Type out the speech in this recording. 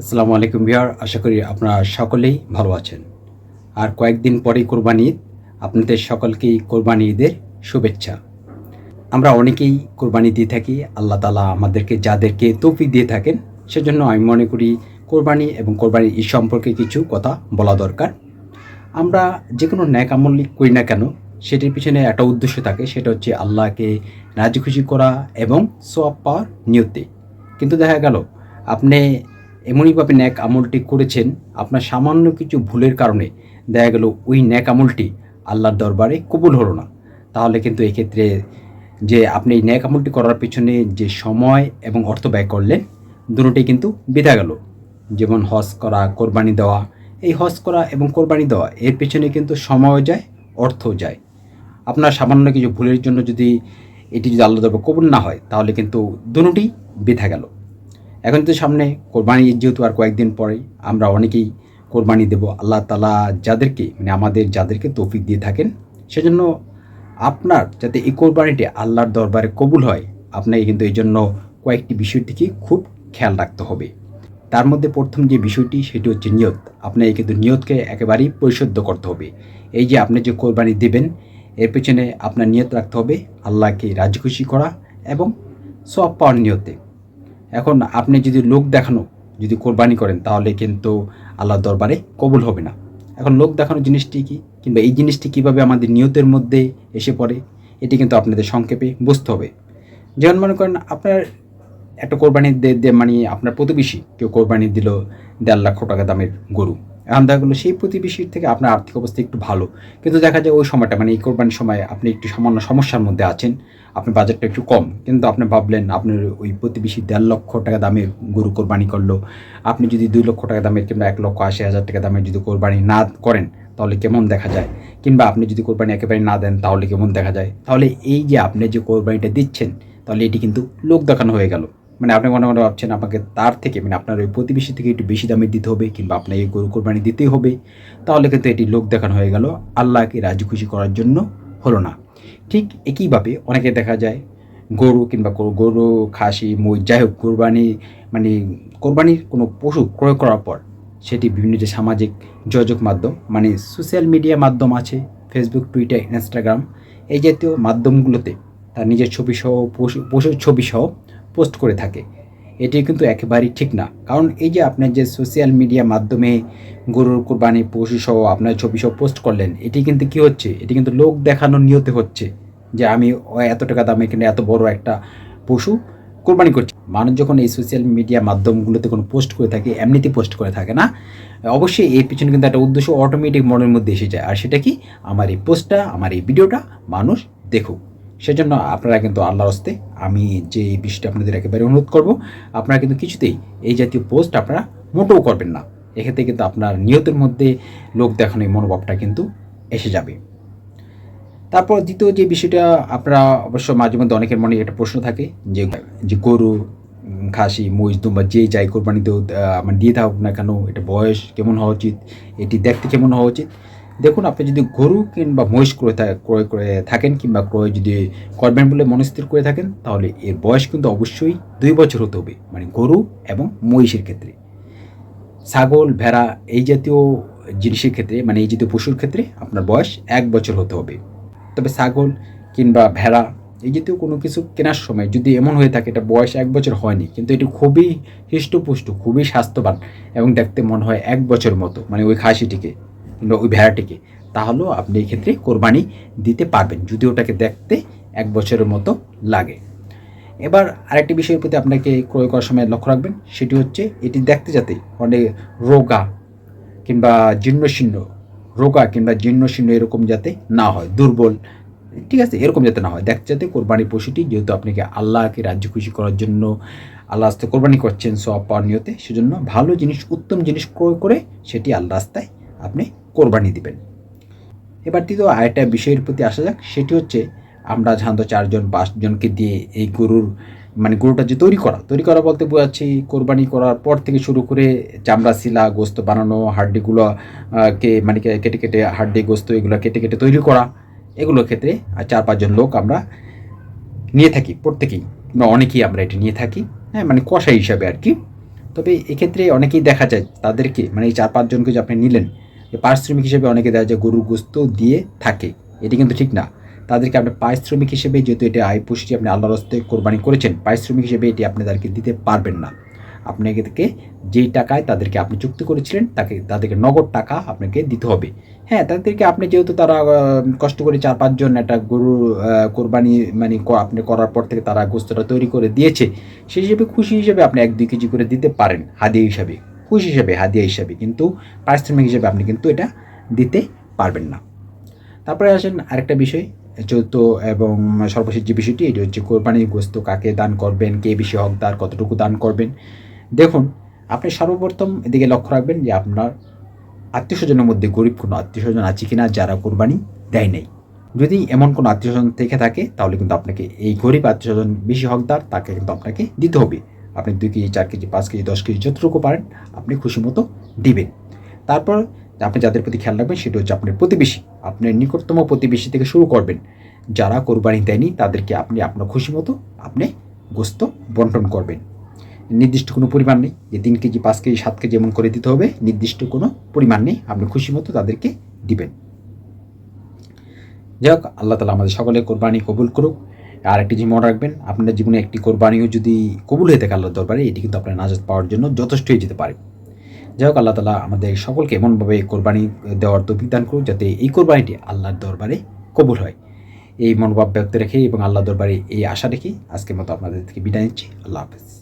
আসসালামু আলাইকুম বিহার আশা করি আপনারা সকলেই ভালো আছেন। আর কয়েকদিন পরেই কোরবানি ঈদ, আপনাদের সকলকেই কোরবানি ঈদের শুভেচ্ছা। আমরা অনেকেই কোরবানি দিয়ে থাকি, আল্লাহ তালা আমাদেরকে যাদেরকে তৌফিক দিয়ে থাকেন, সেজন্য আমি মনে করি কোরবানি এবং কোরবানি ঈদ সম্পর্কে কিছু কথা বলা দরকার। আমরা যে কোনো ন্যাক করি না কেন, সেটির পিছনে একটা উদ্দেশ্য থাকে, সেটা হচ্ছে আল্লাহকে রাজি খুশি করা এবং সোয়াব পাওয়ার নিয়তে। কিন্তু দেখা গেল, আপনি এমনইভাবে ন্যাক আমলটি করেছেন, আপনার সামান্য কিছু ভুলের কারণে দেখা গেল ওই ন্যাক আমলটি আল্লাহর দরবারে কবুল হলো না। তাহলে কিন্তু এক্ষেত্রে যে আপনি এই ন্যাক আমলটি করার পিছনে যে সময় এবং অর্থ ব্যয় করলেন, দুটোই কিন্তু বিধা গেল। যেমন হজ করা, কোরবানি দেওয়া, এই হজ করা এবং কোরবানি দেওয়া, এর পেছনে কিন্তু সময়ও যায়, অর্থও যায়। আপনার সামান্য কিছু ভুলের জন্য যদি এটি যদি আল্লাহ দরবার কবুল না হয়, তাহলে কিন্তু দুটোই বৃথা গেল। এখন তো সামনে কোরবানি যেহেতু আর কয়েকদিন পরেই, আমরা অনেকেই কোরবানি দেব। আল্লাহ তালা যাদেরকে মানে আমাদের যাদেরকে তৌফিক দিয়ে থাকেন। সেজন্য আপনার যাতে এই কোরবানিটি আল্লাহর দরবারে কবুল হয়, আপনাকে কিন্তু এই জন্য কয়েকটি বিষয় দিকে খুব খেয়াল রাখতে হবে। তার মধ্যে প্রথম যে বিষয়টি, সেটি হচ্ছে নিয়ত। আপনাকে কিন্তু নিয়তকে একেবারেই পরিশুদ্ধ করতে হবে। এই যে আপনি যে কোরবানি দেবেন, এর পেছনে আপনার নিয়ত রাখতে হবে, আল্লাহকে রাজি খুশি করা এবং সব পাওয়ার নিয়তে। এখন আপনি যদি লোক দেখানো, যদি কোরবানি করেন, তাহলে কিন্তু আল্লাহর দরবারে কবুল হবে না। এখন লোক দেখানো জিনিসটি কি? কিংবা এই জিনিসটি কীভাবে আমাদের নিয়তের মধ্যে এসে পড়ে, এটি কিন্তু আপনাদের সংক্ষেপে বুঝতে হবে। যেমন মনে করেন, আপনার একটা কোরবানি দিয়ে মানে আপনার প্রতিবেশী, কেউ কোরবানি দিল দেড় লক্ষ টাকা দামের গরু। দেখা গেলো সেই প্রতিবেশীর থেকে আপনার আর্থিক অবস্থা একটু ভালো। কিন্তু দেখা যায় ওই সময়টা মানে এই কোরবানির সময় আপনি একটু সামান্য সমস্যার মধ্যে আছেন, আপনার বাজেটটা একটু কম। কিন্তু আপনি ভাবলেন, আপনার ওই প্রতিবেশী দেড় লক্ষ টাকা দামের গরু কোরবানি করল। আপনি যদি দুই লক্ষ টাকা দামের কিংবা এক লক্ষ আশি হাজার টাকা দামের যদি কোরবানি না করেন, তাহলে কেমন দেখা যায়? কিংবা আপনি যদি কোরবানি একেবারে না দেন, তাহলে কেমন দেখা যায়? তাহলে এই যে আপনি যে কোরবানিটা দিচ্ছেন, তাহলে এটি কিন্তু লোক দেখানো হয়ে গেল। মানে আপনি মনে মনে ভাবছেন আপনাকে তার থেকে মানে আপনার ওই প্রতিবেশী থেকে একটু বেশি দামে দিতে হবে, কিংবা আপনাকে গরু কোরবানি দিতেই হবে, তাহলে কিন্তু এটি লোক দেখানো হয়ে গেল। আল্লাহকে রাজি খুশি করার জন্য হলো না। ঠিক একইভাবে অনেকে দেখা যায়, গরু কিংবা গরু, খাসি, মই, যাই হোক, কোরবানি মানে কোরবানির কোনো পশু ক্রয় করার পর সেটি বিভিন্ন যে সামাজিক যোগাযোগ মাধ্যম মানে সোশ্যাল মিডিয়া মাধ্যম আছে, ফেসবুক, টুইটার, ইনস্টাগ্রাম, এই জাতীয় মাধ্যমগুলোতে তার নিজের ছবি সহ, পশু, পশুর ছবি সহ পোস্ট করে থাকে। এটি কিন্তু একেবারেই ঠিক না। কারণ এই যে আপনার যে সোশ্যাল মিডিয়া মাধ্যমে গরুর কোরবানি, পশু সহ আপনার ছবি সহ পোস্ট করলেন, এটি কিন্তু কি হচ্ছে? এটি কিন্তু লোক দেখানোর নিয়তে হচ্ছে যে আমি এত টাকা দামে কিনে এত বড় একটা পশু কোরবানি করছি। মানুষ যখন এই সোশ্যাল মিডিয়া মাধ্যমগুলোতে কোনো পোস্ট করে থাকে এমনিতে পোস্ট করে থাকে না। অবশ্যই এর পিছনে কিন্তু একটা উদ্দেশ্য অটোমেটিক মনের মধ্যে এসে যায়। আর সেটা কি? আমার এই পোস্টটা, আমার এই ভিডিওটা মানুষ দেখুক। সেজন্য আপনারা কিন্তু আল্লাহর হস্তে আমি যে এই বিষয়টা আপনাদের একেবারে অনুরোধ করব, আপনারা কিন্তু কিছুতেই এই জাতীয় পোস্ট আপনারা মোটেও করবেন না। এক্ষেত্রে কিন্তু আপনার নিয়তের মধ্যে লোক দেখানো এই মনোভাবটা কিন্তু এসে যাবে। তারপর দ্বিতীয় যে বিষয়টা, আপনারা অবশ্য মাঝে মধ্যে অনেকের মনে একটা প্রশ্ন থাকে যে যে গরু খাসি, মহিষ, দুম্বা যে যাই কোরবানিতেও মানে দিয়ে থাকুক না কেন, এটা বয়স কেমন হওয়া উচিত, এটি দেখতে কেমন হওয়া উচিত? দেখুন, আপনি যদি গরু কিংবা মহিষ করে ক্রয় করে থাকেন কিংবা ক্রয় যদি করবেন বলে মনস্থির করে থাকেন, তাহলে এর বয়স কিন্তু অবশ্যই দুই বছর হতে হবে মানে গরু এবং মহিষের ক্ষেত্রে। ছাগল, ভেড়া এই জাতীয় জিনিসের ক্ষেত্রে মানে এই জাতীয় পশুর ক্ষেত্রে আপনার বয়স এক বছর হতে হবে। তবে ছাগল কিংবা ভেড়া এই জাতীয় কোনো কিছু কেনার সময় যদি এমন হয়ে থাকে, এটা বয়স এক বছর হয়নি, কিন্তু এটি খুবই হৃষ্টপুষ্ট, খুবই স্বাস্থ্যবান এবং দেখতে মনে হয় এক বছর মতো মানে ওই খাসিটিকে। কিংবা ওই ভেড়াটিকে, তাহলেও আপনি এক্ষেত্রে কোরবানি দিতে পারবেন, যদি ওটাকে দেখতে এক বছরের মতো লাগে। এবার আরেকটি বিষয়ের প্রতি আপনাকে ক্রয় করার সময় লক্ষ্য রাখবেন, সেটি হচ্ছে এটি দেখতে যাতে অনেক রোগা কিংবা জীর্ণশীর্ণ, রোগা কিংবা জীর্ণশীর্ণ এরকম যাতে না হয়, দুর্বল, ঠিক আছে, এরকম যাতে না হয়। দেখতে যাতে কোরবানি পশুটি যেহেতু আপনাকে আল্লাহকে রাজ্য খুশি করার জন্য আল্লাহ আস্তে কোরবানি করছেন, সব পাওয়ার নিয়তে, সেজন্য ভালো জিনিস, উত্তম জিনিস ক্রয় করে সেটি আল্লাহ রাস্তায় আপনি কোরবানি দিবেন। এবার তৃতীয় আরেকটা বিষয়ের প্রতি আসা যাক, সেটি হচ্ছে আমরা সাধারণত চারজন পাঁচজনকে দিয়ে এই গরুর মানে গরুটা যে তৈরি করা তৈরি করা বলতে বোঝাচ্ছি কোরবানি করার পর থেকে শুরু করে চামড়া, শিলা, গোস্ত বানানো, হাড্ডিগুলো কে মানে কেটে কেটে হাড্ডি, গোস্ত এগুলো কেটে কেটে তৈরি করা, এগুলোর ক্ষেত্রে চার পাঁচজন লোক আমরা নিয়ে থাকি প্রত্যেকেই। বা অনেকেই আমরা এটি নিয়ে থাকি হ্যাঁ মানে কষা হিসাবে আর কি। তবে এক্ষেত্রে অনেকেই দেখা যায় তাদেরকে মানে এই চার পাঁচজনকে যে আপনি নিলেন পারিশ্রমিক হিসেবে অনেকে দেখা যায় গরুর গোস্ত দিয়ে থাকে। এটি কিন্তু ঠিক না। তাদেরকে আপনি পারিশ্রমিক হিসেবে যেহেতু এটা আয় পুষ্টি আপনি আল্লাহর হস্তে কোরবানি করেছেন, পারিশ্রমিক হিসেবে এটি আপনি তাদেরকে দিতে পারবেন না। আপনাকে যেই টাকায় তাদেরকে আপনি চুক্তি করেছিলেন, তাকে, তাদেরকে নগদ টাকা আপনাকে দিতে হবে। হ্যাঁ তাদেরকে আপনি যেহেতু তারা কষ্ট করে চার পাঁচজন একটা গরু কোরবানি মানে আপনি করার পর থেকে তারা গোস্তটা তৈরি করে দিয়েছে, সেই হিসেবে খুশি হিসেবে আপনি এক, দুই কেজি করে দিতে পারেন, হাদিয়া হিসাবে। খুশি হিসেবে, হাদিয়া হিসাবে, কিন্তু পারিশ্রমিক হিসেবে আপনি কিন্তু এটা দিতে পারবেন না। তারপরে আসেন আরেকটা বিষয়, চতুর্থ এবং সর্বশেষ যে বিষয়টি, এটি হচ্ছে কোরবানির গোস্ত কাকে দান করবেন, কে বেশি হকদার, কতটুকু দান করবেন। দেখুন, আপনি সর্বপ্রথম এদিকে লক্ষ্য রাখবেন যে আপনার আত্মীয় স্বজনের মধ্যে গরিব কোনো আত্মীয় স্বজন আছে কি না যারা কোরবানি দেয় নাই। যদি এমন কোনো আত্মীয় স্বজন থেকে থাকে, তাহলে কিন্তু আপনাকে এই গরিব আত্মীয় স্বজন বেশি হকদার, তাকে কিন্তু আপনাকে দিতে হবে। আপনি দুই কেজি, চার কেজি, পাঁচ কেজি, দশ কেজি যতটুকু পারেন, আপনি খুশি মতো দিবেন। তারপর আপনি যাদের প্রতি খেয়াল রাখবেন, সেটা হচ্ছে আপনার প্রতিবেশী। আপনার নিকটতম প্রতিবেশী থেকে শুরু করবেন। যারা কোরবানি দেয়নি, তাদেরকে আপনি আপনার খুশি মতো আপনি গোস্ত বন্টন করবেন। নির্দিষ্ট কোনো পরিমাণ নেই। যে তিন কেজি, পাঁচ কেজি, সাত কেজি এমন করে দিতে হবে। নির্দিষ্ট কোনো পরিমাণ নেই। আপনি খুশি মতো তাদেরকে দিবেন। যাই হোক, আল্লাহ তালা আমাদের সকলে কোরবানি কবুল করুক। আর একটি জিনিস মনে রাখবেন। আপনার জীবনে একটি কোরবানিও যদি কবুল হয়ে থাকে আল্লাহর দরবারে, এটি কিন্তু আপনার নাজাত পাওয়ার জন্য যথেষ্ট হয়ে যেতে পারে। যাই হোক, আল্লাহ তালা আমাদের সকলকে এমনভাবে কোরবানি দেওয়ার তো বিধান করুক যাতে এই কোরবানিটি আল্লাহর দরবারে কবুল হয়। এই মনোভাব ব্যক্ত রেখে এবং আল্লাহ দরবারে এই আশা রেখে আজকের মতো আপনাদের থেকে বিদায় নিচ্ছি। আল্লাহ হাফেজ।